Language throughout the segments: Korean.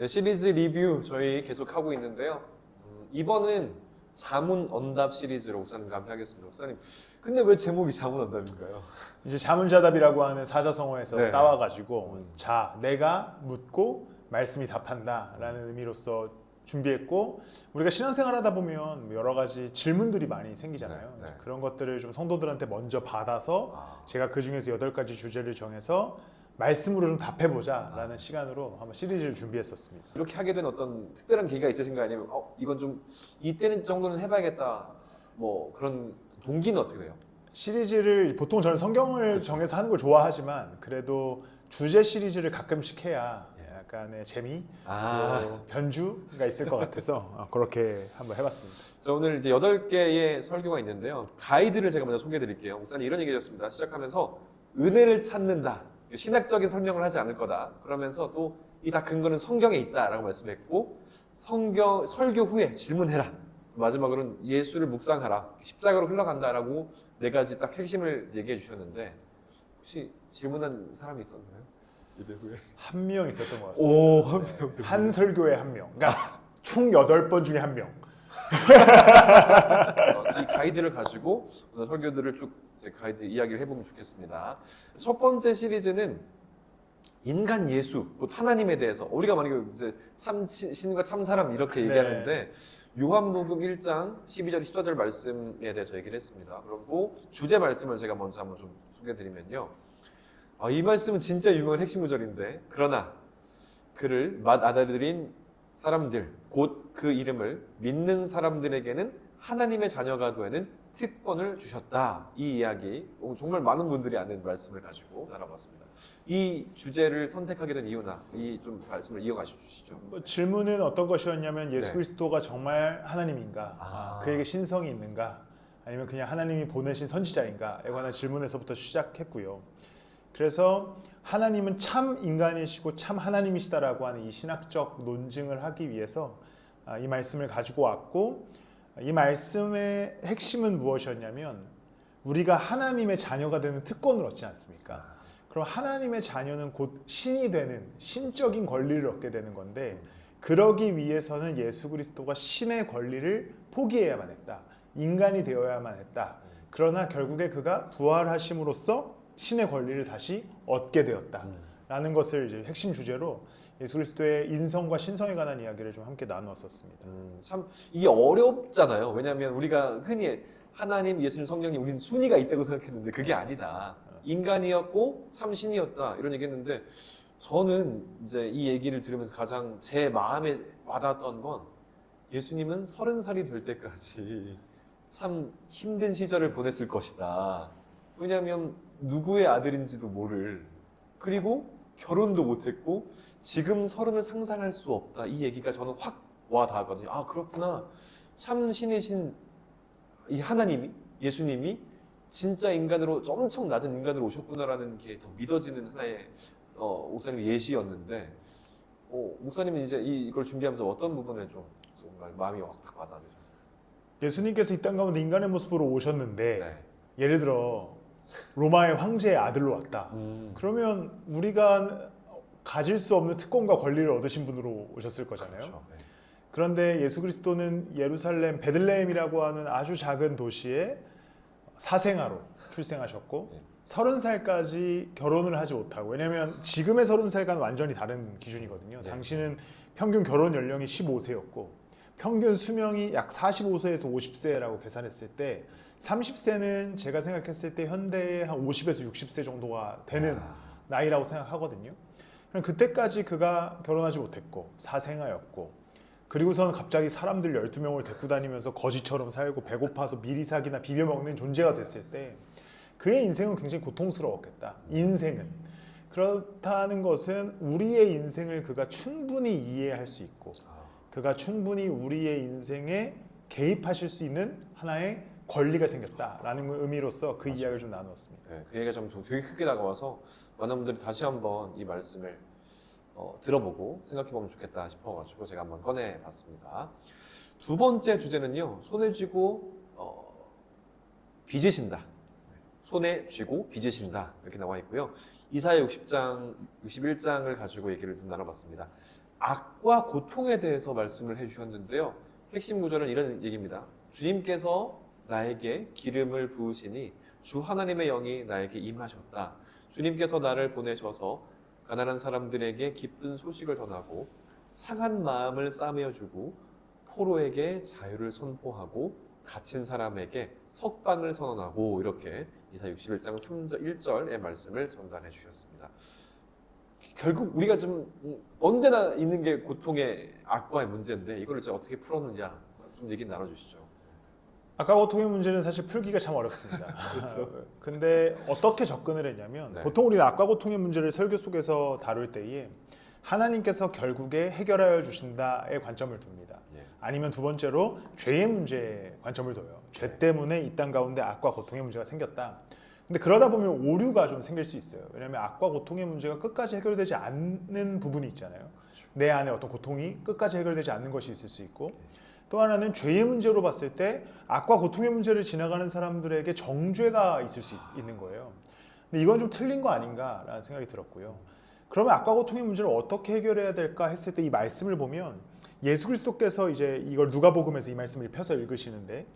네, 시리즈 리뷰 저희 계속 하고 있는데요. 음, 이번은 자문 언답 시리즈로 목사님과 함께 하겠습니다. 목사님, 근데 왜 제목이 자문 언답인가요? 이제 자문자답이라고 하는 사자성어에서 네. 따와가지고 음. 자 내가 묻고 말씀이 답한다라는 의미로서 준비했고 우리가 신앙생활하다 보면 뭐 여러 가지 질문들이 많이 생기잖아요. 네, 네. 그런 것들을 좀 성도들한테 먼저 받아서 아, 제가 그 중에서 여덟 가지 주제를 정해서 말씀으로 좀 답해보자라는 시간으로 한번 시리즈를 준비했었습니다. 이렇게 하게 된 어떤 특별한 계기가 있으신가요? 아니면 어, 이건 좀 이때는 정도는 해봐야겠다. 뭐 그런 동기는 어떻게 돼요? 시리즈를 보통 저는 성경을 정해서 하는 걸 좋아하지만 그래도 주제 시리즈를 가끔씩 해야 약간의 재미 아. 또 변주가 있을 것 같아서 어, 그렇게 한번 해봤습니다. 자, 오늘 이제 여덟 개의 설교가 있는데요. 가이드를 제가 먼저 소개해 드릴게요. 목사님 이런 얘기 하셨습니다. 시작하면서 은혜를 찾는다. 신학적인 설명을 하지 않을 거다. 그러면서 또이다 근거는 성경에 있다라고 말씀했고 성경 설교 후에 질문해라. 마지막으로는 예수를 묵상하라. 십자가로 흘러간다라고 네 가지 딱 핵심을 얘기해 주셨는데 혹시 질문한 사람이 있었나요? 예배 후에. 한 명 있었던 것 같습니다. 오, 한 명. 한 설교에 한 명. 그러니까 총 여덟 번 중에 한 명. 어, 이 가이드를 가지고 오늘 설교들을 쭉 이제 가이드 이야기를 해보면 좋겠습니다. 첫 번째 시리즈는 인간 예수, 곧 하나님에 대해서 우리가 만약에 이제 참 신- 신과 참 사람 이렇게 네. 얘기하는데 요한복음 1장 12절 14절 말씀에 대해서 얘기를 했습니다. 그리고 주제 말씀을 제가 먼저 한번 좀 소개해드리면요. 아, 이 말씀은 진짜 유명한 핵심 구절인데 그러나 그를 맞아들인 사람들 곧 그 이름을 믿는 사람들에게는 하나님의 자녀가 되는 특권을 주셨다. 이 이야기 어, 정말 많은 분들이 아는 말씀을 가지고 나눠봤습니다. 이 주제를 선택하게 된 이유나 이 좀 말씀을 이어가시 주시죠. 뭐 질문은 어떤 것이었냐면 예수 네. 그리스도가 정말 하나님인가? 아. 그에게 신성이 있는가? 아니면 그냥 하나님이 보내신 선지자인가?에 관한 질문에서부터 시작했고요. 그래서 하나님은 참 인간이시고 참 하나님이시다라고 하는 이 신학적 논증을 하기 위해서 아, 이 말씀을 가지고 왔고 이 말씀의 핵심은 무엇이었냐면 우리가 하나님의 자녀가 되는 특권을 얻지 않습니까? 그럼 하나님의 자녀는 곧 신이 되는 신적인 권리를 얻게 되는 건데 그러기 위해서는 예수 그리스도가 신의 권리를 포기해야만 했다. 인간이 되어야만 했다. 그러나 결국에 그가 부활하심으로써 신의 권리를 다시 얻게 되었다. 라는 것을 이제 핵심 주제로 예수 그리스도의 인성과 신성에 관한 이야기를 좀 함께 나누었었습니다. 음, 참 이게 어렵잖아요. 왜냐하면 우리가 흔히 하나님, 예수님, 성령님 우리는 순위가 있다고 생각했는데 그게 아니다. 인간이었고 참 신이었다 이런 얘기했는데 저는 이제 이 얘기를 들으면서 가장 제 마음에 와닿았던 건 예수님은 서른 살이 될 때까지 참 힘든 시절을 보냈을 것이다. 왜냐하면 누구의 아들인지도 모를 그리고 결혼도 못했고 지금 서른을 상상할 수 없다. 이 얘기가 저는 확 와닿거든요. 아 그렇구나. 참 신이신 이 하나님이 예수님이 진짜 인간으로 엄청 낮은 인간으로 오셨구나라는 게 더 믿어지는 하나의 어, 목사님 예시였는데 어, 목사님은 이제 이, 이걸 준비하면서 어떤 부분에 좀 정말 마음이 확 와닿으셨어요? 예수님께서 이 땅 가운데 인간의 모습으로 오셨는데 네. 예를 들어 로마의 황제의 아들로 왔다. 음, 그러면 우리가 가질 수 없는 특권과 권리를 얻으신 분으로 오셨을 거잖아요. 그렇죠. 네. 그런데 예수 그리스도는 예루살렘 베들레헴이라고 하는 아주 작은 도시에 사생아로 출생하셨고 네. 서른 살까지 결혼을 하지 못하고 왜냐하면 지금의 서른 살과는 완전히 다른 기준이거든요. 네. 당시는 평균 결혼 연령이 15세였고 평균 수명이 약 45세에서 50세라고 계산했을 때 30세는 제가 생각했을 때 현대의 한 50에서 60세 정도가 되는 아, 나이라고 생각하거든요. 그럼 그때까지 그가 결혼하지 못했고 사생아였고 그리고서는 갑자기 사람들 12명을 데리고 다니면서 거지처럼 살고 배고파서 미리 사기나 비벼 먹는 존재가 됐을 때 그의 인생은 굉장히 고통스러웠겠다. 인생은. 그렇다는 것은 우리의 인생을 그가 충분히 이해할 수 있고 아, 그가 충분히 우리의 인생에 개입하실 수 있는 하나의 권리가 생겼다라는 의미로서 그 이야기를 좀 나누었습니다. 네, 그 얘기가 좀 되게 크게 다가와서 많은 분들이 다시 한번 이 말씀을 어, 들어보고 생각해보면 좋겠다 싶어가지고 제가 한번 꺼내봤습니다. 두 번째 주제는요, 손에 쥐고 어, 빚으신다. 손에 쥐고 빚으신다. 이렇게 나와 있고요. 이사야 60장, 61장을 가지고 얘기를 좀 나눠봤습니다. 악과 고통에 대해서 말씀을 해주셨는데요. 핵심 구절은 이런 얘기입니다. 주님께서 나에게 기름을 부으시니 주 하나님의 영이 나에게 임하셨다. 주님께서 나를 보내셔서 가난한 사람들에게 기쁜 소식을 전하고 상한 마음을 싸매어주고 포로에게 자유를 선포하고 갇힌 사람에게 석방을 선언하고 이렇게 이사 61장 3절 1절의 말씀을 전달해 주셨습니다. 결국 우리가 좀 음, 언제나 있는 게 고통의 악과의 문제인데 이거를 이제 어떻게 풀었느냐 좀 얘기 나눠 주시죠. 아까 고통의 문제는 사실 풀기가 참 어렵습니다. 그렇죠. 근데 어떻게 접근을 했냐면 네. 보통 우리는 아까 고통의 문제를 설교 속에서 다룰 때에 하나님께서 결국에 해결하여 주신다의 관점을 둡니다. 예. 아니면 두 번째로 죄의 문제에 관점을 둬요. 죄 때문에 이 땅 가운데 악과 고통의 문제가 생겼다. 근데 그러다 보면 오류가 좀 생길 수 있어요. 왜냐하면 악과 고통의 문제가 끝까지 해결되지 않는 부분이 있잖아요. 내 안에 어떤 고통이 끝까지 해결되지 않는 것이 있을 수 있고 또 하나는 죄의 문제로 봤을 때 악과 고통의 문제를 지나가는 사람들에게 정죄가 있을 수 있- 있는 거예요. 근데 이건 좀 틀린 거 아닌가라는 생각이 들었고요. 그러면 악과 고통의 문제를 어떻게 해결해야 될까 했을 때 이 말씀을 보면 예수 그리스도께서 이제 이걸 누가복음에서 이 말씀을 펴서 읽으시는데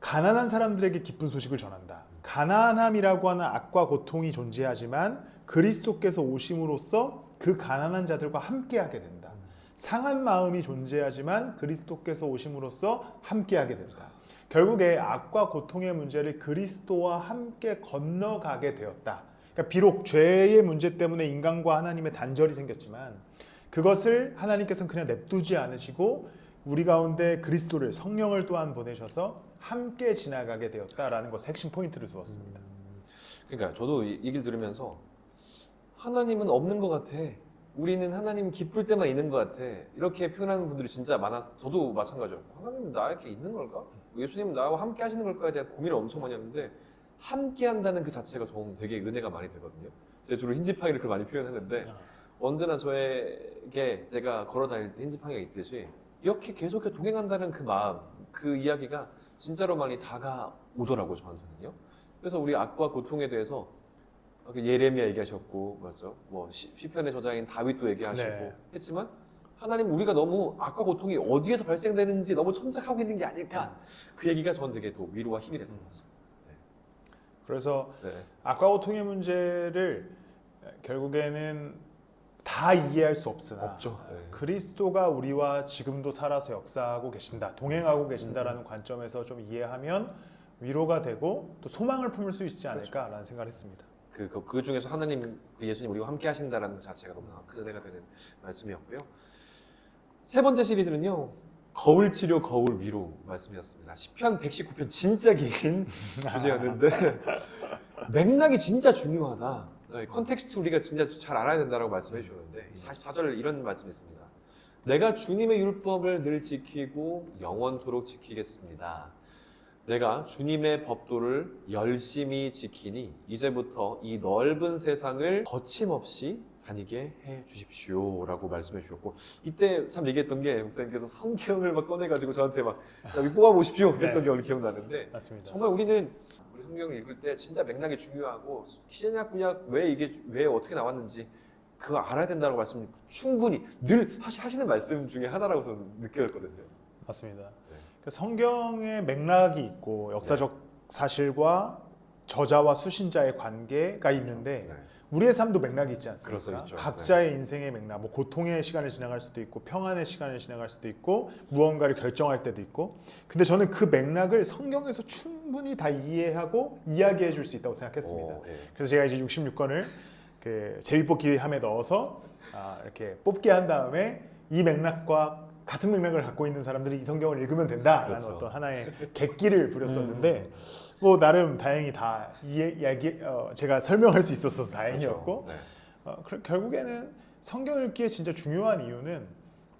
가난한 사람들에게 기쁜 소식을 전한다. 가난함이라고 하는 악과 고통이 존재하지만 그리스도께서 오심으로써 그 가난한 자들과 함께하게 된다. 상한 마음이 존재하지만 그리스도께서 오심으로써 함께하게 된다. 결국에 악과 고통의 문제를 그리스도와 함께 건너가게 되었다. 그러니까 비록 죄의 문제 때문에 인간과 하나님의 단절이 생겼지만 그것을 하나님께서는 그냥 냅두지 않으시고 우리 가운데 그리스도를 성령을 또한 보내셔서 함께 지나가게 되었다라는 것에 핵심 포인트를 두었습니다. 그러니까 저도 이 얘기를 들으면서 하나님은 없는 것 같아. 우리는 하나님 기쁠 때만 있는 것 같아. 이렇게 표현하는 분들이 진짜 많아. 저도 마찬가지였고 하나님은 나에게 있는 걸까? 예수님은 나와 함께 하시는 걸까에 대한 고민을 엄청 많이 했는데 함께 한다는 그 자체가 저는 되게 은혜가 많이 되거든요. 제가 주로 흰지팡이를 그걸 많이 표현하는데 언제나 저에게 제가 걸어 다닐 때 흰지팡이가 있듯이 이렇게 계속해 동행한다는 그 마음, 그 이야기가 진짜로 많이 다가오더라고요, 저한테는요. 그래서 우리 악과 고통에 대해서 예레미야 얘기하셨고, 맞죠? 뭐 시- 시편의 저자인 다윗도 얘기하시고 네. 했지만 하나님 우리가 너무 악과 고통이 어디에서 발생되는지 너무 천착하고 있는 게 아닐까? 그 얘기가 저는 되게 또 위로와 힘이 됐던 것 같습니다. 그래서 네. 악과 고통의 문제를 결국에는 다 이해할 수 없으나 없죠. 네. 그리스도가 우리와 지금도 살아서 역사하고 계신다, 동행하고 계신다라는 관점에서 좀 이해하면 위로가 되고 또 소망을 품을 수 있지 않을까라는 생각을 했습니다. 그, 그, 그 중에서 하나님, 그 예수님 우리와 함께 하신다라는 것 자체가 너무 큰 은혜가 되는 말씀이었고요. 세 번째 시리즈는요. 거울 치료, 거울 위로 말씀이었습니다. 10편 119편 진짜 긴 주제였는데 맥락이 진짜 중요하다. 네, 컨텍스트 우리가 진짜 잘 알아야 된다라고 말씀해 주셨는데 44절 이런 말씀이 있습니다. 내가 주님의 율법을 늘 지키고 영원토록 지키겠습니다. 내가 주님의 법도를 열심히 지키니 이제부터 이 넓은 세상을 거침없이 다니게 해 주십시오 라고 말씀해 주셨고 이때 참 얘기했던 게 목사님께서 성경을 막 꺼내가지고 저한테 막 여기 뽑아 보십시오 했던 네. 게 오늘 기억나는데 맞습니다. 정말 우리는 우리 성경을 읽을 때 진짜 맥락이 중요하고 신약 구약 왜 이게 왜 어떻게 나왔는지 그거 알아야 된다고 말씀 충분히 늘 하시, 하시는 말씀 중에 하나라고 저는 느꼈거든요. 맞습니다. 네. 그 성경의 맥락이 있고 역사적 사실과 저자와 수신자의 관계가 있는데 네. 우리의 삶도 맥락이 있지 않습니까? 있죠. 각자의 인생의 맥락, 뭐 고통의 시간을 지나갈 수도 있고 평안의 시간을 지나갈 수도 있고 무언가를 결정할 때도 있고. 근데 저는 그 맥락을 성경에서 충분히 다 이해하고 이야기해 줄 수 있다고 생각했습니다. 오, 예. 그래서 제가 이제 66권을 그 제비뽑기 함에 넣어서 아, 이렇게 뽑게 한 다음에 이 맥락과 같은 맥락을 갖고 있는 사람들이 이 성경을 읽으면 된다라는 그렇죠. 어떤 하나의 객기를 부렸었는데 뭐 나름 다행히 다 이야기 어, 제가 설명할 수 있었어서 다행이었고 그렇죠. 네. 어, 그- 결국에는 성경 읽기에 진짜 중요한 이유는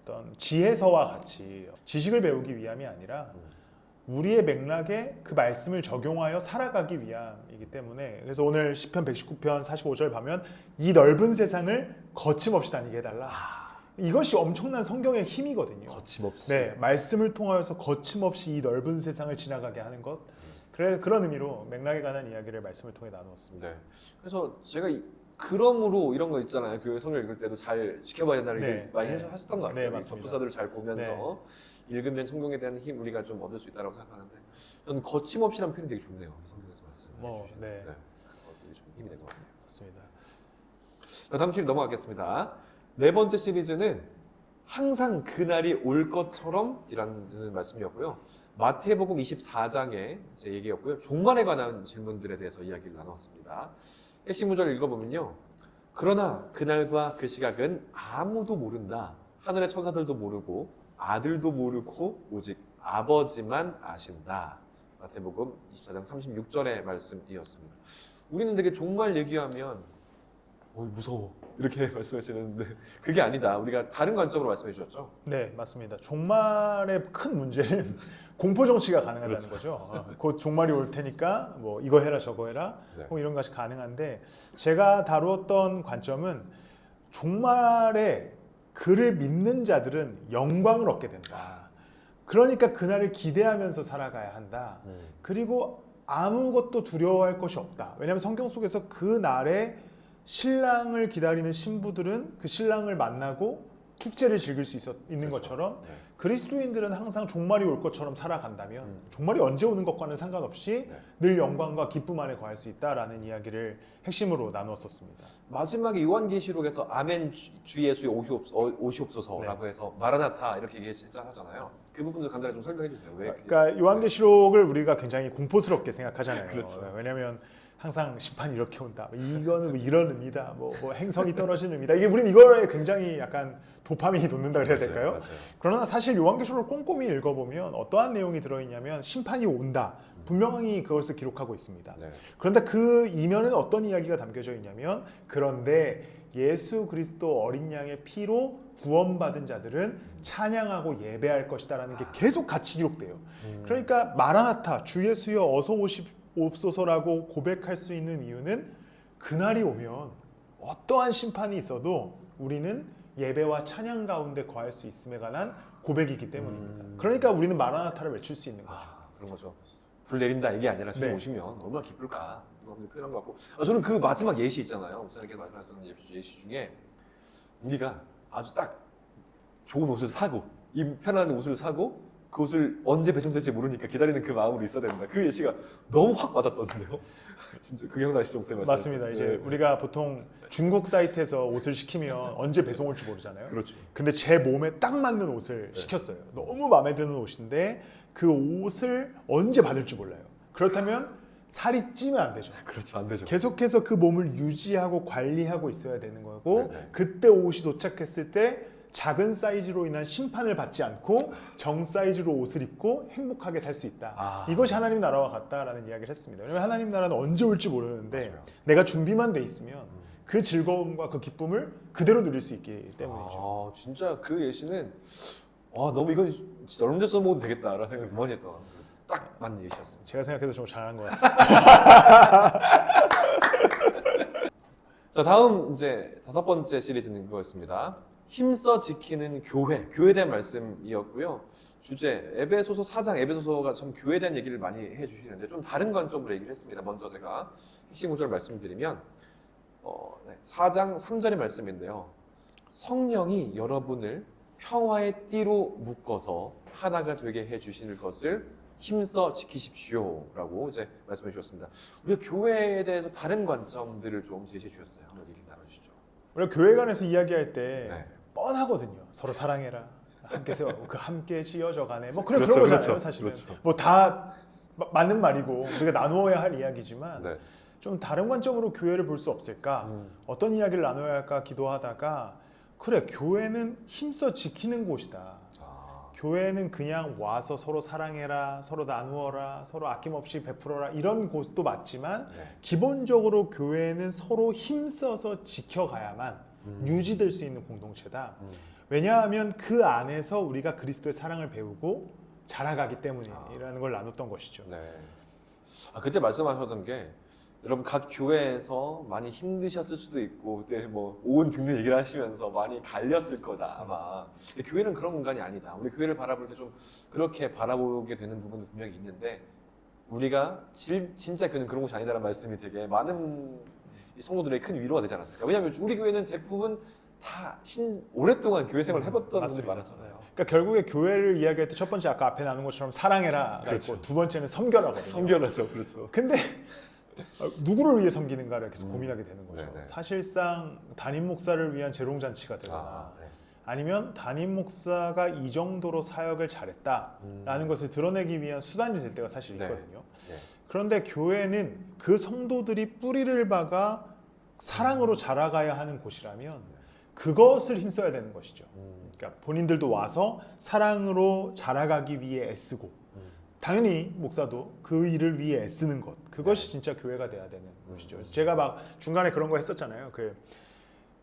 어떤 지혜서와 같이 지식을 배우기 위함이 아니라 우리의 맥락에 그 말씀을 적용하여 살아가기 위함이기 때문에 그래서 오늘 시편 119편 45절 보면 이 넓은 세상을 거침없이 다니게 해달라. 이것이 엄청난 성경의 힘이거든요. 거침없이. 네, 말씀을 통하여서 거침없이 이 넓은 세상을 지나가게 하는 것. 그래 그런 의미로 맥락에 관한 이야기를 말씀을 통해 나누었습니다. 네. 그래서 제가 이- 그러므로 이런 거 있잖아요. 교회 성경 읽을 때도 잘 지켜봐야 된다는 네. 얘기 많이 네. 하셨던 것 같아요. 네, 이 맞습니다. 네. 접수사들을 잘 보면서 읽으면 성경에 대한 힘 우리가 좀 얻을 수 있다고 생각하는데 저는 거침없이라는 표현이 되게 좋네요. 이 성경에서 말씀해 뭐, 주신. 네. 그것도 좀 힘이 된것 같아요. 맞습니다. 자, 다음 시리 넘어가겠습니다. 네 번째 시리즈는 항상 그날이 올 것처럼 이라는 말씀이었고요. 마태복음 24장의 제 얘기였고요. 종말에 관한 질문들에 대해서 이야기를 나눴습니다. 핵심 구절을 읽어보면요. 그러나 그날과 그 시각은 아무도 모른다. 하늘의 천사들도 모르고 아들도 모르고 오직 아버지만 아신다. 마태복음 24장 36절의 말씀이었습니다. 우리는 되게 종말 얘기하면 어이 무서워 이렇게 말씀하시는데 그게 아니다. 우리가 다른 관점으로 말씀해 주셨죠. 네, 맞습니다. 종말의 큰 문제는 공포 정치가 가능하다는 그렇죠. 거죠. 어, 곧 종말이 올 테니까 뭐 이거 해라 저거 해라 네. 뭐 이런 것이 가능한데 제가 다루었던 관점은 종말에 그를 믿는 자들은 영광을 얻게 된다. 그러니까 그날을 기대하면서 살아가야 한다. 그리고 아무것도 두려워할 것이 없다. 왜냐하면 성경 속에서 그 날에 신랑을 기다리는 신부들은 그 신랑을 만나고 축제를 즐길 수 있었, 있는 그렇죠. 것처럼 네. 그리스도인들은 항상 종말이 올 것처럼 살아간다면 음. 종말이 언제 오는 것과는 상관없이 네. 늘 영광과 기쁨 안에 거할 수 있다라는 이야기를 핵심으로 나누었었습니다. 마지막에 요한계시록에서 아멘 주, 주 예수의 오시옵, 어, 오시옵소서라고 해서 마라나타 이렇게 얘기하잖아요. 그 부분도 간단히 좀 설명해 주세요. 왜? 그러니까 요한계시록을 우리가 굉장히 공포스럽게 생각하잖아요. 그렇죠. 왜냐하면 항상 심판이 이렇게 온다. 이거는 뭐 이런 의미다. 뭐, 뭐 행성이 떨어지는 의미다. 이게 우리는 이거에 굉장히 약간 도파민이 돋는다 그래야 될까요? 맞아요. 그러나 사실 요한계시록을 꼼꼼히 읽어보면 어떠한 내용이 들어있냐면 심판이 온다. 분명히 그것을 기록하고 있습니다. 네. 그런데 그 이면에는 어떤 이야기가 담겨져 있냐면 그런데 예수 그리스도 어린 양의 피로 구원받은 자들은 찬양하고 예배할 것이다라는 게 계속 같이 기록돼요. 음. 그러니까 마라나타 주 예수여 어서 오시 옵소서라고 고백할 수 있는 이유는 그날이 오면 어떠한 심판이 있어도 우리는 예배와 찬양 가운데 거할 수 있음에 관한 고백이기 때문입니다. 음. 그러니까 우리는 마라나타를 외칠 수 있는 거죠. 아, 그런 거죠. 불 내린다 이게 아니라 주님 네. 오시면 얼마나 기쁠까 표현한 것 같고 아, 저는 그 마지막 예시 있잖아요. 목사님께서 말씀하셨던 예시 중에 우리가 아주 딱 좋은 옷을 사고 이 편한 옷을 사고 그 옷을 언제 배송될지 모르니까 기다리는 그 마음으로 있어야 된다. 그 예시가 너무 확 와닿던데요. 진짜 그 기억나시죠, 목사님? 맞습니다. 이제 네. 우리가 보통 중국 사이트에서 옷을 시키면 언제 배송 올지 모르잖아요. 그렇죠. 근데 제 몸에 딱 맞는 옷을 네. 시켰어요. 너무 마음에 드는 옷인데 그 옷을 언제 받을지 몰라요. 그렇다면 살이 찌면 안 되죠. 그렇죠, 안 되죠. 계속해서 그 몸을 유지하고 관리하고 있어야 되는 거고 네, 네. 그때 옷이 도착했을 때 작은 사이즈로 인한 심판을 받지 않고 정 사이즈로 옷을 입고 행복하게 살 수 있다. 아. 이것이 하나님 나라와 같다라는 이야기를 했습니다. 왜냐하면 하나님 나라는 언제 올지 모르는데 맞아요. 내가 준비만 돼 있으면 그 즐거움과 그 기쁨을 그대로 누릴 수 있기 때문이죠. 아, 진짜 그 예시는 와 너무 이건 진짜 언제 써먹어도 되겠다라는 생각을 많이 했던 딱 맞는 예시였습니다. 제가 생각해도 좀 잘한 것 같습니다. 자 다음 이제 다섯 번째 시리즈는 그거였습니다. 힘써 지키는 교회, 교회에 대한 말씀이었고요. 주제 에베소서 4장 에베소서가 참 교회에 대한 얘기를 많이 해주시는데 좀 다른 관점으로 얘기를 했습니다. 먼저 제가 핵심 구절을 말씀드리면 어, 네, 4장 3절의 말씀인데요. 성령이 여러분을 평화의 띠로 묶어서 하나가 되게 해주실 것을 힘써 지키십시오라고 이제 말씀해 주셨습니다. 우리가 교회에 대해서 다른 관점들을 좀 제시해 주셨어요. 한번 얘기 나눠주시죠. 우리가 교회관에서 이야기할 때 네. 뻔하거든요. 서로 사랑해라. 함께 세워. 그 함께 지어져 가네. 뭐 그런 그렇죠, 그런 거잖아요, 그렇죠, 사실은. 그렇죠. 뭐다 맞는 말이고 우리가 나누어야 할 이야기지만 네. 좀 다른 관점으로 교회를 볼 수 없을까? 음. 어떤 이야기를 나눠야 할까 기도하다가 그래 교회는 힘써 지키는 곳이다. 아, 교회는 그냥 와서 서로 사랑해라, 서로 나누어라, 서로 아낌없이 베풀어라 이런 곳도 맞지만 네. 기본적으로 교회는 서로 힘써서 지켜가야만 음. 유지될 수 있는 공동체다. 음. 왜냐하면 그 안에서 우리가 그리스도의 사랑을 배우고 자라가기 때문이라는 걸 나눴던 것이죠. 네. 아 그때 말씀하셨던 게 여러분 각 교회에서 많이 힘드셨을 수도 있고 그때 뭐온 등등 얘기를 하시면서 많이 갈렸을 거다 아마. 근데 교회는 그런 공간이 아니다. 우리 교회를 바라볼 때 좀 그렇게 바라보게 되는 부분도 분명히 있는데 우리가 질, 진짜 교회는 그런 곳이 아니다라는 말씀이 되게 많은 이 성도들에게 큰 위로가 되지 않았을까? 왜냐하면 우리 교회는 대부분 다 신, 오랫동안 교회 생활을 해봤던 분들이. 많았잖아요. 그러니까 결국에 교회를 이야기할 때 첫 번째 아까 앞에 나눈 것처럼 사랑해라가 그렇죠. 있고 두 번째는 섬겨라거든요. 성결하죠, 그렇죠. 근데 어, 누구를 위해 섬기는가를 계속 고민하게 되는 거죠. 네네. 사실상 담임 목사를 위한 재롱 잔치가 되거나 아, 네. 아니면 담임 목사가 이 정도로 사역을 잘했다라는 음. 것을 드러내기 위한 수단이 될 때가 사실 네. 있거든요. 네. 그런데 교회는 그 성도들이 뿌리를 박아 사랑으로 자라가야 하는 곳이라면 그것을 힘써야 되는 것이죠. 음, 그러니까 본인들도 와서 사랑으로 자라가기 위해 애쓰고 음. 당연히 목사도 그 일을 위해 애쓰는 것 그것이 진짜 교회가 돼야 되는 것이죠. 그래서 제가 막 중간에 그런 거 했었잖아요. 그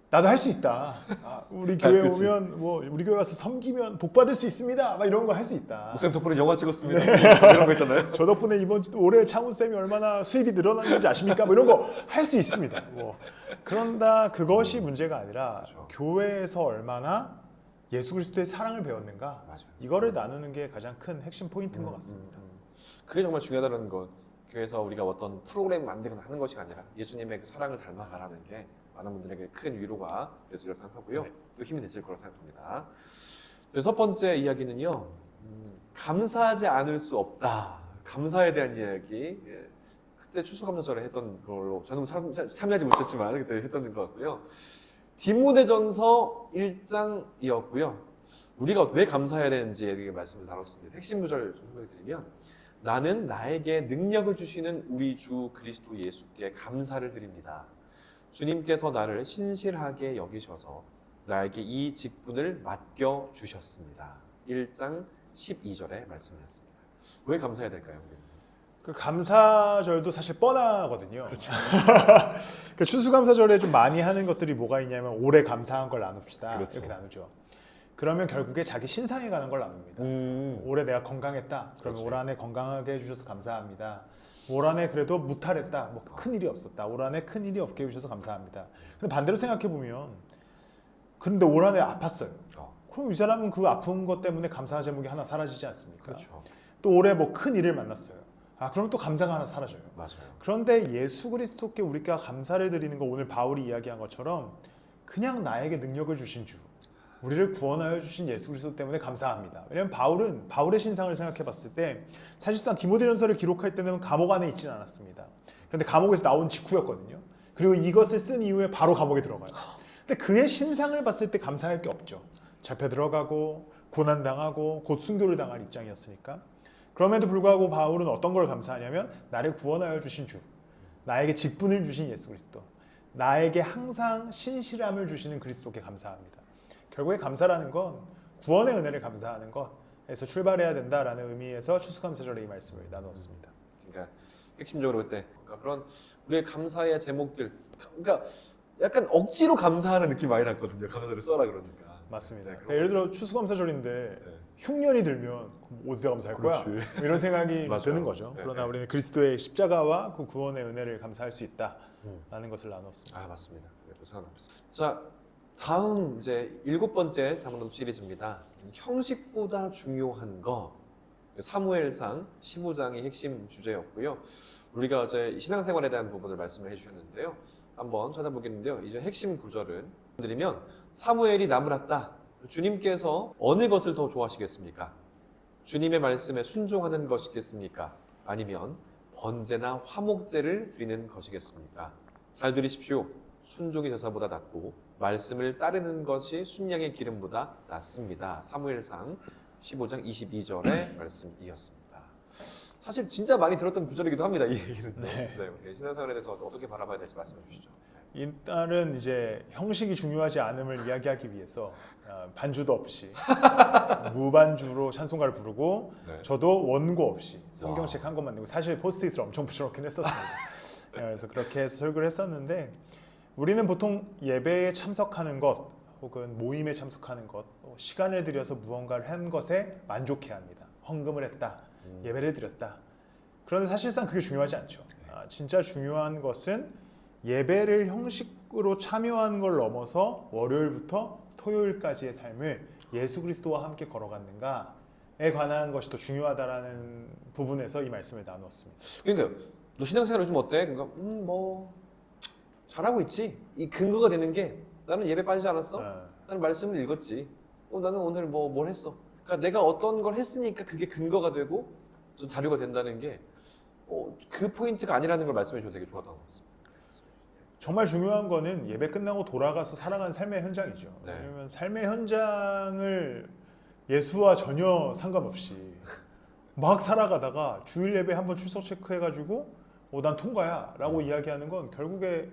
나도 할 수 있다. 아, 우리 교회 그치. 오면 뭐 우리 교회 와서 섬기면 복 받을 수 있습니다. 막 이런 거 할 수 있다. 목사님 덕분에 영화 찍었습니다. 네. 이런 거 있잖아요. 저 덕분에 이번 주- 올해 창훈 쌤이 얼마나 수입이 늘어났는지 아십니까? 뭐 이런 거 할 수 있습니다. 뭐 그런다 그것이 문제가 아니라 그렇죠. 교회에서 얼마나 예수 그리스도의 사랑을 배웠는가 맞아요. 이거를 나누는 게 가장 큰 핵심 포인트인 것 음, 같습니다. 음, 음. 그게 정말 중요하다는 것. 교회에서 우리가 어떤 프로그램 만들거나 하는 것이 아니라 예수님의 그 사랑을 닮아가라는 게 많은 분들에게 큰 위로가 됐으리라 생각하고요. 네. 또 힘이 됐을 거라고 생각합니다. 첫 번째 이야기는요. 음, 감사하지 않을 수 없다. 감사에 대한 이야기. 예. 그때 추수감사절에 했던 걸로 저는 참, 참여하지 못했지만 그때 했던 것 같고요. 디모데전서 1장이었고요. 우리가 왜 감사해야 되는지에 대해 말씀을 나눴습니다. 핵심 구절 좀 설명해 드리면 나는 나에게 능력을 주시는 우리 주 그리스도 예수께 감사를 드립니다. 주님께서 나를 신실하게 여기셔서 나에게 이 직분을 맡겨 주셨습니다. 1장 12절에 말씀하셨습니다. 왜 감사해야 될까요? 그 감사절도 사실 뻔하거든요. 그 추수감사절에 좀 많이 하는 것들이 뭐가 있냐면 올해 감사한 걸 나눕시다 그렇죠. 이렇게 나누죠. 그러면 결국에 자기 신상에 가는 걸 나눕니다. 음, 올해 내가 건강했다. 그러면 그렇지. 올 한해 건강하게 해주셔서 감사합니다. 올 한해 그래도 무탈했다. 뭐 큰 일이 없었다. 올 한해 큰 일이 없게 해주셔서 감사합니다. 근데 반대로 생각해 보면 그런데 올 한해 아팠어요. 어, 그럼 이 사람은 그 아픈 것 때문에 감사 제목이 하나 사라지지 않습니까? 그렇죠. 또 올해 뭐 큰 일을 만났어요. 아 그럼 또 감사가 하나 사라져요. 맞아요. 그런데 예수 그리스도께 우리가 감사를 드리는 거 오늘 바울이 이야기한 것처럼 그냥 나에게 능력을 주신 주, 우리를 구원하여 주신 예수 그리스도 때문에 감사합니다. 왜냐하면 바울은 바울의 신상을 생각해 봤을 때 사실상 디모데전서를 기록할 때는 감옥 안에 있지는 않았습니다. 그런데 감옥에서 나온 직후였거든요. 그리고 이것을 쓴 이후에 바로 감옥에 들어가요. 근데 그의 신상을 봤을 때 감사할 게 없죠. 잡혀 들어가고 고난 당하고 곧 순교를 당할 입장이었으니까. 그럼에도 불구하고 바울은 어떤 걸 감사하냐면 나를 구원하여 주신 주, 나에게 직분을 주신 예수 그리스도, 나에게 항상 신실함을 주시는 그리스도께 감사합니다. 결국에 감사라는 건 구원의 은혜를 감사하는 것에서 출발해야 된다라는 의미에서 추수감사절에 이 말씀을 나누었습니다. 그러니까 핵심적으로 그때 그러니까 그런 우리의 감사의 제목들 그러니까 약간 억지로 감사하는 느낌 많이 났거든요. 감사절을 써라 그러니까. 맞습니다. 네, 그러니까 예를 들어 추수감사절인데 네. 흉년이 들면 어디다 감사할 거야? 그렇지. 뭐 이런 생각이. 드는 거죠. 네, 그러나 네. 우리는 그리스도의 십자가와 그 구원의 은혜를 감사할 수 음. 있다라는 것을 나눴습니다. 아 맞습니다. 생각났습니다. 자 다음 이제 일곱 번째 사문론 시리즈입니다. 형식보다 중요한 거 사무엘상 15장이 핵심 주제였고요. 우리가 어제 신앙생활에 대한 부분을 말씀을 해주셨는데요. 한번 찾아보겠는데요. 이제 핵심 구절은 드리면 사무엘이 나무랐다. 주님께서 어느 것을 더 좋아하시겠습니까? 주님의 말씀에 순종하는 것이겠습니까? 아니면 번제나 화목제를 드리는 것이겠습니까? 잘 들으십시오. 순종이 제사보다 낫고 말씀을 따르는 것이 순양의 기름보다 낫습니다. 사무엘상 15장 22절의 말씀이었습니다. 사실 진짜 많이 들었던 구절이기도 합니다. 이 얘기는. 네. 네. 신앙생활에 대해서 어떻게 바라봐야 될지 말씀해 주시죠. 일단은 이제 형식이 중요하지 않음을 이야기하기 위해서 어, 반주도 없이 무반주로 찬송가를 부르고 네. 저도 원고 없이 성경책 한 권 만들고 사실 포스트잇을 엄청 붙여놓긴 했었습니다. 네, 그래서 그렇게 해서 설교를 했었는데 우리는 보통 예배에 참석하는 것 혹은 모임에 참석하는 것 어, 시간을 들여서 무언가를 한 것에 만족해야 합니다. 헌금을 했다, 음. 예배를 드렸다. 그런데 사실상 그게 중요하지 않죠. 아, 진짜 중요한 것은 예배를 형식으로 참여하는 걸 넘어서 월요일부터 토요일까지의 삶을 예수 그리스도와 함께 걸어갔는가에 관한 것이 더 중요하다라는 부분에서 이 말씀을 나누었습니다. 그러니까 너 신앙생활 요즘 어때? 그러니까 음 뭐 잘하고 있지. 이 근거가 되는 게 나는 예배 빠지지 않았어. 어. 나는 말씀을 읽었지. 어, 나는 오늘 뭐 뭘 했어. 그러니까 내가 어떤 걸 했으니까 그게 근거가 되고 좀 자료가 된다는 게 어, 그 포인트가 아니라는 걸 말씀해 주셔서 되게 좋았던 것 같습니다. 정말 중요한 거는 예배 끝나고 돌아가서 살아간 삶의 현장이죠. 네. 왜냐면 삶의 현장을 예수와 전혀 상관없이 막 살아가다가 주일 예배 한번 출석 체크해가지고 어, 난 통과야라고 이야기하는 건 결국에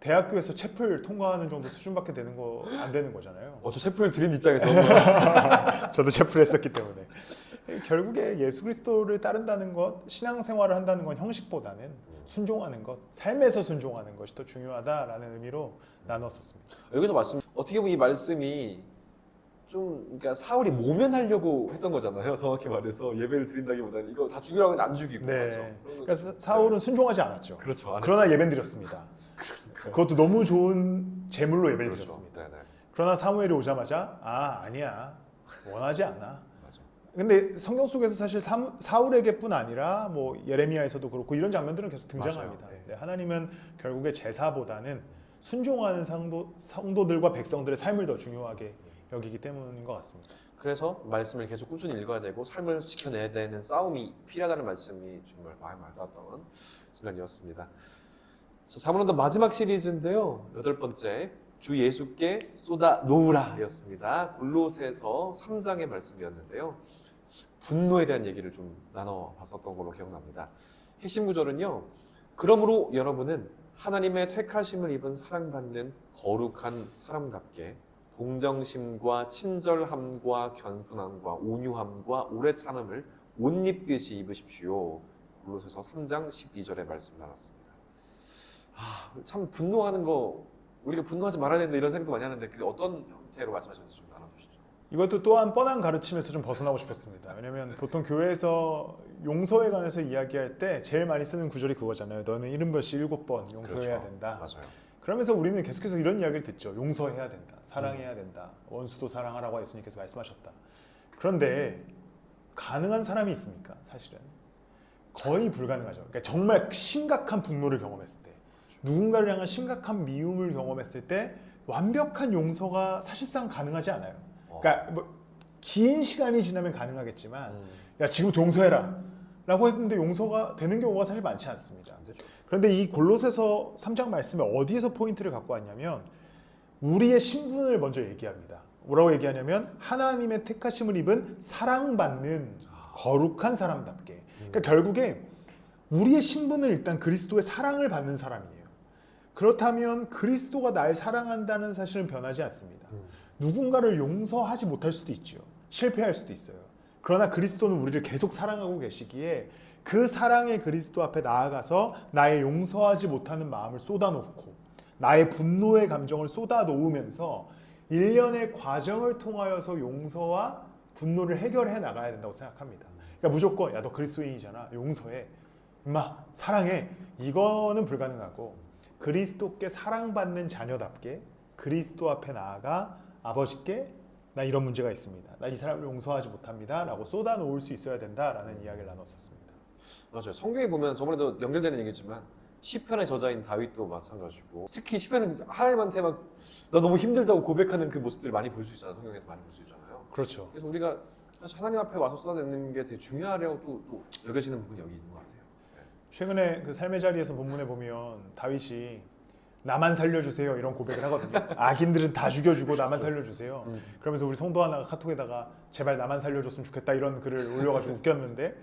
대학교에서 채플 통과하는 정도 수준밖에 되는 거 안 되는 거잖아요. 어, 저 셰프를 드린 입장에서 저도 채플 했었기 때문에 결국에 예수 그리스도를 따른다는 것, 신앙생활을 한다는 건 형식보다는 순종하는 것, 삶에서 순종하는 것이 더 중요하다라는 의미로 나눴었습니다. 여기서 말씀 어떻게 보면 이 말씀이 좀 그러니까 사울이 모면하려고 했던 거잖아요. 정확히 말해서 예배를 드린다기보다는 이거 다 죽이라고 하면 안 죽이고 네. 그렇죠. 그래서 사울은 순종하지 않았죠. 그렇죠. 안 그러나 예배는 드렸습니다. 그것도 너무 좋은 제물로 예배를 그렇죠. 드렸습니다. 네, 네. 그러나 사무엘이 오자마자 아 아니야 원하지 않아. 맞아. 근데 성경 속에서 사실 사무, 사울에게뿐 아니라 뭐 예레미야에서도 그렇고 이런 장면들은 계속 등장합니다. 네. 네, 하나님은 결국에 제사보다는 순종하는 성도, 성도들과 백성들의 삶을 더 중요하게 여기기 때문인 것 같습니다. 그래서 말씀을 계속 꾸준히 읽어야 되고 삶을 지켜내야 되는 싸움이 필요하다는 말씀이 정말 마음에 와닿았던 순간이었습니다. 자, 자문원더 마지막 시리즈인데요. 여덟 번째 주 예수께 쏟아 놓으라였습니다. 골로새서 3장의 말씀이었는데요. 분노에 대한 얘기를 좀 나눠 봤었던 걸로 기억납니다. 핵심 구절은요. 그러므로 여러분은 하나님의 택하심을 입은 사랑받는 거룩한 사람답게 동정심과 친절함과 겸손함과 온유함과 오래 참음을 옷 입듯이 입으십시오. 골로새서 3장 12절의 말씀 나눴습니다. 아, 참 분노하는 거 우리가 분노하지 말아야 된다 이런 생각도 많이 하는데 그게 어떤 형태로 말씀하셨는지 좀 나눠주시죠. 이것도 또한 뻔한 가르침에서 좀 벗어나고 싶었습니다. 왜냐면 보통 교회에서 용서에 관해서 이야기할 때 제일 많이 쓰는 구절이 그거잖아요. 너는 일흔 번씩 일곱 번 용서해야 그렇죠. 된다. 맞아요. 그러면서 우리는 계속해서 이런 이야기를 듣죠. 용서해야 된다. 사랑해야 된다. 원수도 사랑하라고 예수님께서 말씀하셨다. 그런데 가능한 사람이 있습니까? 사실은 거의 불가능하죠. 그러니까 정말 심각한 분노를 경험했을 때, 누군가를 향한 심각한 미움을 경험했을 때 완벽한 용서가 사실상 가능하지 않아요. 어. 그러니까 뭐 긴 시간이 지나면 가능하겠지만, 음, 야 지금부터 용서해라 라고 했는데 용서가 되는 경우가 사실 많지 않습니다. 그런데 이 골로새서 3장 말씀에 어디에서 포인트를 갖고 왔냐면 우리의 신분을 먼저 얘기합니다. 뭐라고 얘기하냐면 하나님의 택하심을 입은 사랑받는 거룩한 사람답게. 그러니까 결국에 우리의 신분은 일단 그리스도의 사랑을 받는 사람이에요. 그렇다면 그리스도가 날 사랑한다는 사실은 변하지 않습니다. 음. 누군가를 용서하지 못할 수도 있죠. 실패할 수도 있어요. 그러나 그리스도는 우리를 계속 사랑하고 계시기에 그 사랑의 그리스도 앞에 나아가서 나의 용서하지 못하는 마음을 쏟아놓고 나의 분노의 감정을 쏟아놓으면서 일련의 과정을 통하여서 용서와 분노를 해결해 나가야 된다고 생각합니다. 그러니까 무조건 야 너 그리스도인이잖아 용서해, 임마 사랑해 이거는 불가능하고 그리스도께 사랑받는 자녀답게 그리스도 앞에 나아가 아버지께 나 이런 문제가 있습니다. 나 이 사람을 용서하지 못합니다 라고 쏟아놓을 수 있어야 된다라는 이야기를 나눴었습니다. 맞아요. 성경에 보면 저번에도 연결되는 얘기지만 시편의 저자인 다윗도 마찬가지고 특히 시편은 하나님한테 막나 너무 힘들다고 고백하는 그 모습들을 많이 볼 수 있잖아요. 성경에서 많이 볼 수 있잖아요. 그렇죠. 그래서 우리가 하나님 앞에 와서 쏟아내는 게 되게 중요하려고 또, 또 여겨지는 부분이 여기 있는 것 같아요. 최근에 그 삶의 자리에서 본문에 보면 다윗이 나만 살려주세요 이런 고백을 하거든요. 악인들은 다 죽여주고 나만 살려주세요. 음. 그러면서 우리 성도 하나가 카톡에다가 제발 나만 살려줬으면 좋겠다 이런 글을 올려가지고 웃겼는데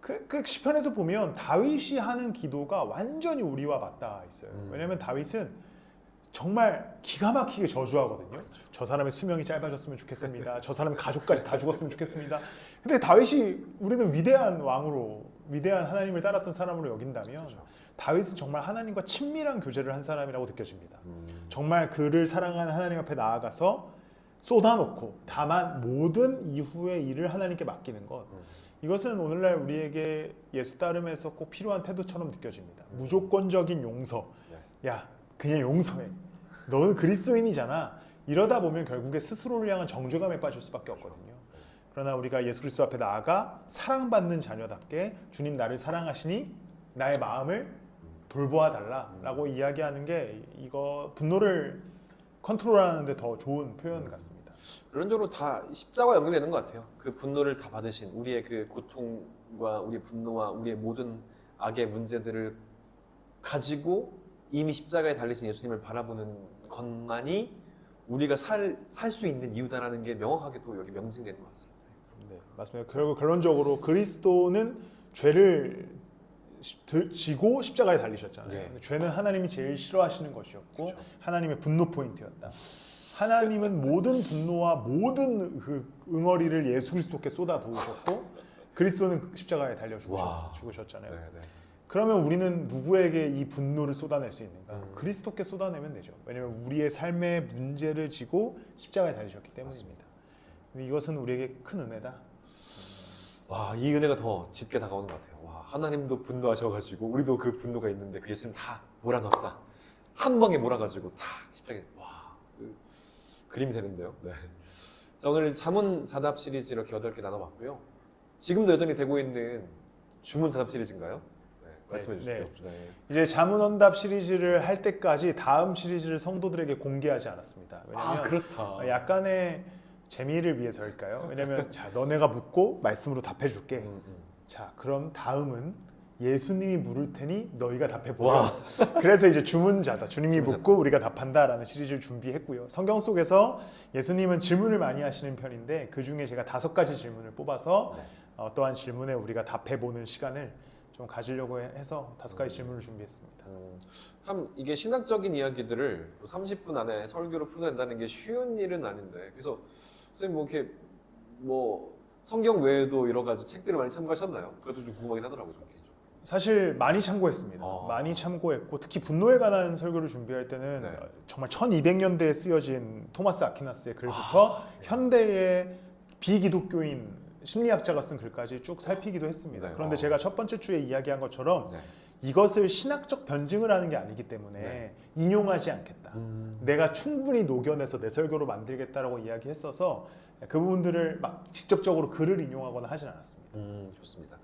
그, 그 시편에서 보면 다윗이 하는 기도가 완전히 우리와 맞닿아 있어요. 음. 왜냐하면 다윗은 정말 기가 막히게 저주하거든요. 저 사람의 수명이 짧아졌으면 좋겠습니다. 저 사람 가족까지 다 죽었으면 좋겠습니다. 근데 다윗이 우리는 위대한 왕으로 위대한 하나님을 따랐던 사람으로 여긴다면 그렇죠. 다윗은 정말 하나님과 친밀한 교제를 한 사람이라고 느껴집니다. 음. 정말 그를 사랑하는 하나님 앞에 나아가서 쏟아놓고 다만 모든 이후의 일을 하나님께 맡기는 것 음. 이것은 오늘날 우리에게 예수 따름에서 꼭 필요한 태도처럼 느껴집니다. 무조건적인 용서. 야, 그냥 용서해. 너는 그리스도인이잖아. 이러다 보면 결국에 스스로를 향한 정죄감에 빠질 수밖에 없거든요. 그러나 우리가 예수 그리스도 앞에 나아가 사랑받는 자녀답게 주님 나를 사랑하시니 나의 마음을 돌보아 달라라고 이야기하는 게 이거 분노를 컨트롤하는데 더 좋은 표현 같습니다. 그런적으로 다 십자가 연결되는 것 같아요. 그 분노를 다 받으신 우리의 그 고통과 우리의 분노와 우리의 모든 악의 문제들을 가지고 이미 십자가에 달리신 예수님을 바라보는 것만이 우리가 살 살 수 있는 이유다라는 게 명확하게 또 여기 명징되는 것 같습니다. 네, 맞습니다. 결국 결론적으로 그리스도는 죄를 지고 십자가에 달리셨잖아요. 네. 죄는 하나님이 제일 싫어하시는 것이었고 그렇죠. 하나님의 분노 포인트였다. 하나님은 모든 분노와 모든 그 응어리를 예수 그리스도께 쏟아 부으셨고 그리스도는 십자가에 달려 와. 죽으셨, 죽으셨 잖아요. 네. 그러면 우리는 누구에게 이 분노를 쏟아낼 수 있는가? 음. 그리스도께 쏟아내면 되죠. 왜냐하면 우리의 삶의 문제를 지고 십자가에 달리셨기 때문입니다. 근데 이것은 우리에게 큰 은혜다. 와, 이 은혜가 더 짙게 다가오는 것 같아요. 와, 하나님도 분노하셔가지고 우리도 그 분노가 있는데 그 예수님 다 몰아넣었다. 한 방에 몰아가지고 다 십자가에 와, 그 그림이 되는데요. 네. 자, 오늘 자문 사답 시리즈 이렇게 여덟 개 나눠봤고요. 지금도 여전히 되고 있는 주문 사답 시리즈인가요? 네, 말씀해 네, 주십시오. 네. 이제 자문 언답 시리즈를 할 때까지 다음 시리즈를 성도들에게 공개하지 않았습니다. 왜냐하면 아, 그렇다. 약간의 재미를 위해서일까요? 왜냐하면 자 너네가 묻고 말씀으로 답해줄게. 음, 음. 자 그럼 다음은 예수님이 물을 테니 너희가 와. 답해보라. 그래서 이제 주문자다. 주님이 주문자다. 묻고 우리가 답한다라는 시리즈를 준비했고요. 성경 속에서 예수님은 질문을 많이 하시는 편인데 그 중에 제가 다섯 가지 질문을 뽑아서 네. 어떠한 질문에 우리가 답해보는 시간을 좀 가지려고 해서 다섯 가지 질문을 준비했습니다. 음, 참 이게 신학적인 이야기들을 30분 안에 설교로 풀어낸다는 게 쉬운 일은 아닌데 그래서 선생님 뭐 이렇게 뭐 성경 외에도 여러 가지 책들을 많이 참고하셨나요? 그것도 좀 궁금하긴 하더라고요. 개인적으로. 사실 많이 참고했습니다. 어. 많이 참고했고 특히 분노에 관한 설교를 준비할 때는 네. 정말 1200년대에 쓰여진 토마스 아퀴나스의 글부터 현대의 비기독교인 심리학자가 쓴 글까지 쭉 살피기도 했습니다. 네. 그런데 어. 제가 첫 번째 주에 이야기한 것처럼 네. 이것을 신학적 변증을 하는 게 아니기 때문에 네. 인용하지 않겠다. 음, 내가 충분히 녹여내서 내 설교로 만들겠다라고 이야기했어서 그 부분들을 막 직접적으로 글을 인용하거나 하진 않았습니다. 음, 좋습니다.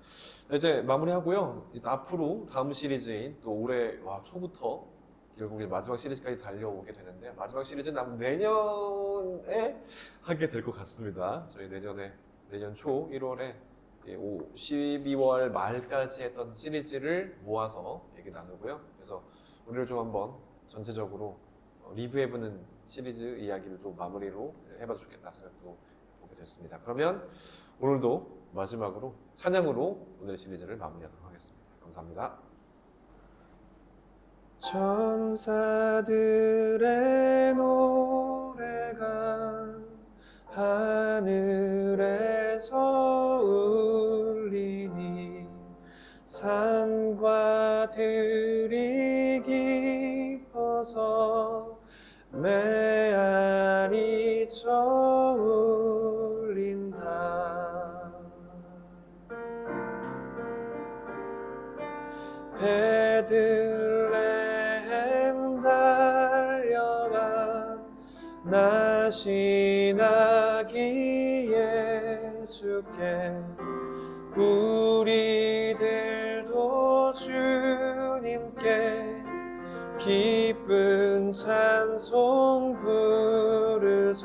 네, 이제 마무리하고요. 앞으로 다음 시리즈인 또 올해 와, 초부터 결국에 마지막 시리즈까지 달려오게 되는데 마지막 시리즈는 아마 내년에 하게 될 것 같습니다. 저희 내년에 내년 초 1월에 12월 말까지 했던 시리즈를 모아서 얘기 나누고요. 그래서 오늘 좀 한번 전체적으로 어, 리뷰해보는 시리즈 이야기를 또 마무리로 해봐도 좋겠다 생각도 보게 됐습니다. 그러면 오늘도 마지막으로 찬양으로 오늘 시리즈를 마무리하도록 하겠습니다. 감사합니다. 천사들의 노래가 하늘에서 산과 들이 깊어서 메아리 쳐 울린다. 베들레헴 달려간 나시나기 예수께 주님께 기쁜 찬송 부르자